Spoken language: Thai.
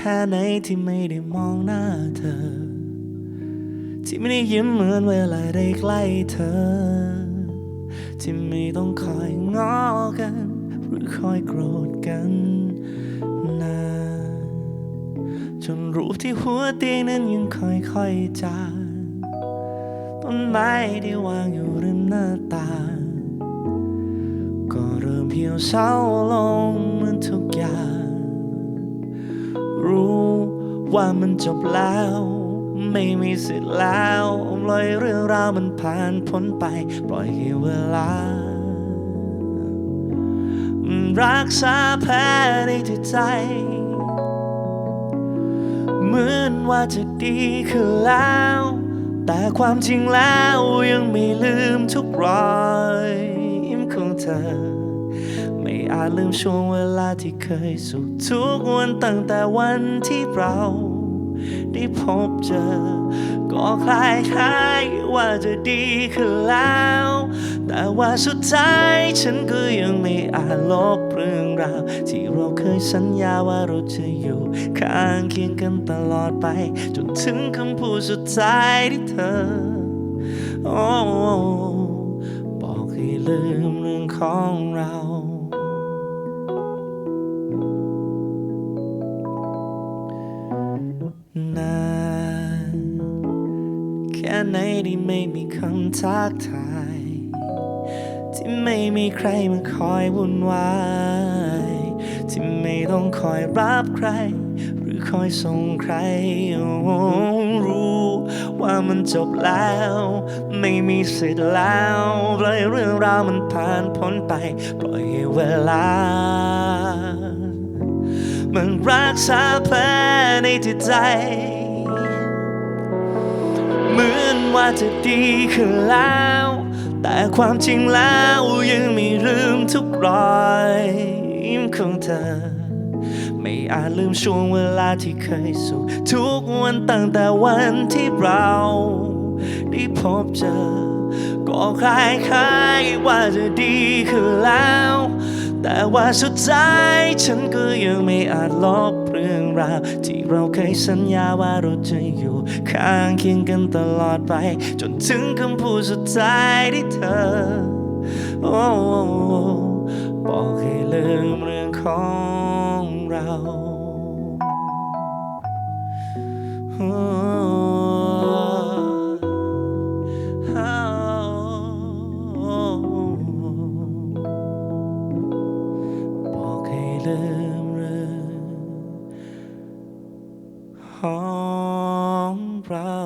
แค่ไหนที่ไม่ได้มองหน้าเธอ ที่ไม่ได้ยิ้มเหมือนเวลาได้ใกล้เธอ ที่ไม่ต้องคอยง้อกัน หรือคอยโกรธกันนานจนรู้ที่หัวเตียงนั้นยังค่อยๆจางต้นไม้ที่วางอยู่ริมหน้าต่างก็เริ่มเหี่ยวเศร้าลง ว่ามันจบแล้ว ไม่มีสิทธิ์แล้วปล่อยเรื่องราวมันผ่านพ้นไป ปล่อยให้เวลา รักษาแผลในจิตใจ เหมือนว่าจะดีขึ้นแล้ว แต่ความจริงแล้วยังไม่ลืมทุกรอยยิ้มของเธอ อาจลืมช่วงเวลาที่เคยสุขทุกวันตั้งแต่วันที่เราได้พบเจอ ก็คล้ายคล้ายว่าจะดีขึ้นแล้ว แต่ว่าสุดท้ายฉันก็ยังไม่อาจลบเรื่องราว ที่เราเคยสัญญาว่าเราจะอยู่ข้างเคียงกันตลอดไป จนถึงคำพูดสุดท้ายที่เธอ โอ้บอกให้ลืมเรื่องของเรา ไหนที่ไม่มีคำทักทาย ที่ไม่มีใครมาคอยวุ่นวาย ที่ไม่ต้องคอยรับใคร หรือคอยส่งใคร รู้ว่ามันจบแล้ว ไม่มีสิทธิ์แล้วปล่อยเรื่องราวมันผ่านพ้นไป ปล่อยเวลามันรักษาแผลในจิตใจ ว่าจะดีขึ้นแล้ว แต่ความจริงแล้วยังไม่ลืมทุกรอยยิ้มของเธอ ไม่อาจลืมช่วงเวลาที่เคยสุขทุกวันตั้งแต่วันที่เราได้พบเจอ ก็คล้ายคล้ายๆว่าจะดีขึ้นแล้ว แต่ว่าสุดท้ายฉันก็ยังไม่อาจลบเรื่องราว ที่เราเคยสัญญาว่าเราจะอยู่ข้างเคียงกันตลอดไป จนถึงคำพูดสุดท้ายที่เธอ โอ้บอกให้ลืมเรื่องของเรา เดิมหรือของเรา